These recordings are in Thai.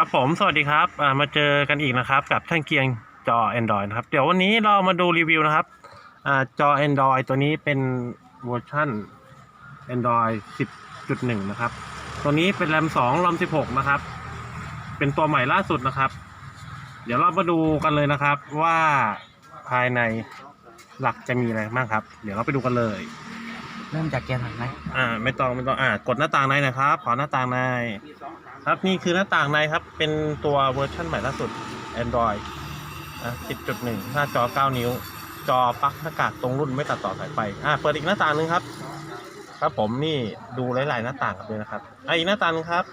ครับผมสวัสดีครับามาเจอกันอีกนะครับ กับท่านเกียงจอ Android นะครับ เดี๋ยววันนี้เรามาดูรีวิวนะครับอจอ Android ตัวนี้เป็นเวอร์ชัน Android 10.1 นะครับ ตัวนี้เป็นแรม2 ROM 16 นะครับ เป็นตัวใหม่ล่าสุดนะครับ เดี๋ยวเรามาดูกันเลยนะครับว่าภายในหลักจะมีอะไรบ้างครับ เดี๋ยวเราไปดูกันเลย เริ่มจากแกนหลังไหมอ่า ไม่ต้องไม่ต้องอ่ากดหน้าต่างในนะครับ ขอหน้าต่างในครับนี่คือหน้าต่างในครับ เป็นตัวเวอร์ชันใหม่ล่าสุด Android อะ10.1 หน้าจอ 9 นิ้ว จอปลั๊กหน้ากากตรงรุ่นไม่ตัดต่อสายไฟอ่าเปิดอีกหน้าต่างหนึงครับ ครับผมนี่ดูหลาย ๆ หน้าต่างกันเลยนะครับอะอีกหน้าต่างหนึงครับ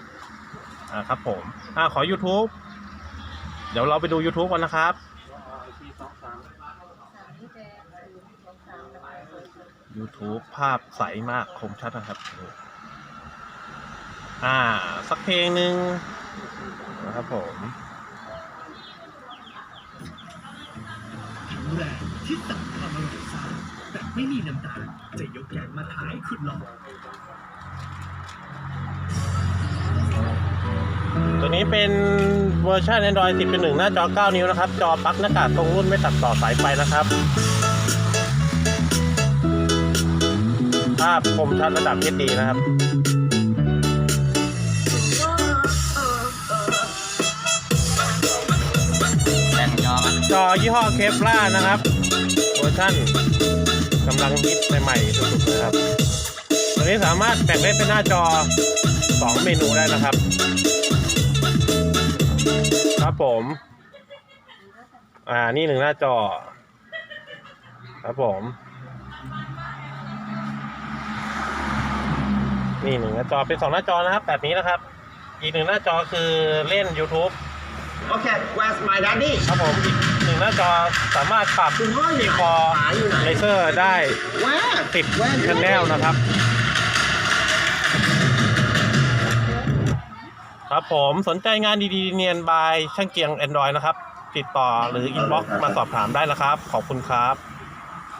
อ่าครับผมอ่าขอ YouTube เดี๋ยวเราไปดู YouTube กันนะครับ YouTube ภาพใสมากคมชัดนะครับ อ่า สักเพลงหนึ่งนะครับผมครั้งแรกที่สั่งความอร่อยซ่าแบบไม่มีน้ำตาลจะยกแกงมาท้ายคุณหลอกตัวนี้เป็นเวอร์ชัน Android 10.1 หน้าจอ 9 นิ้วนะครับ จอปลั๊กหน้ากากตรงรุ่นไม่ตัดต่อสายไฟนะครับาพคมชัดระดับ HD นะครับ แบนยอมจอยี่ห้อเคฟล่านะครับเวอร์ชั่นกำลังฮิตใหม่ๆสุดๆนะครับตัวนี้สามารถแบ่งได้เป็นหน้าจอ 2 เมนูได้นะครับ ครับผม อ่านี่หนึ่งหน้าจอ ครับผม นี่หนึ่งหน้าจอเป็นสองหน้าจอนะครับ แบบนี้นะครับ อีกหนึ่งหน้าจอคือเล่น YouTube Okay, where's my daddy? ครับผมอีกหนึ่งหน้าจอสามารถปรับคุณพ่ออยู่ที่ไหนคอหาอยู่ไหน เลเซอร์ได้ Where? ติด Where? ชแนลนะครับ ครับผมสนใจงานดีๆ เนียนบายช่างเกียง Android นะครับ ติดต่อหรืออินบ็อกมาสอบถามได้นะครับ ขอบคุณครับ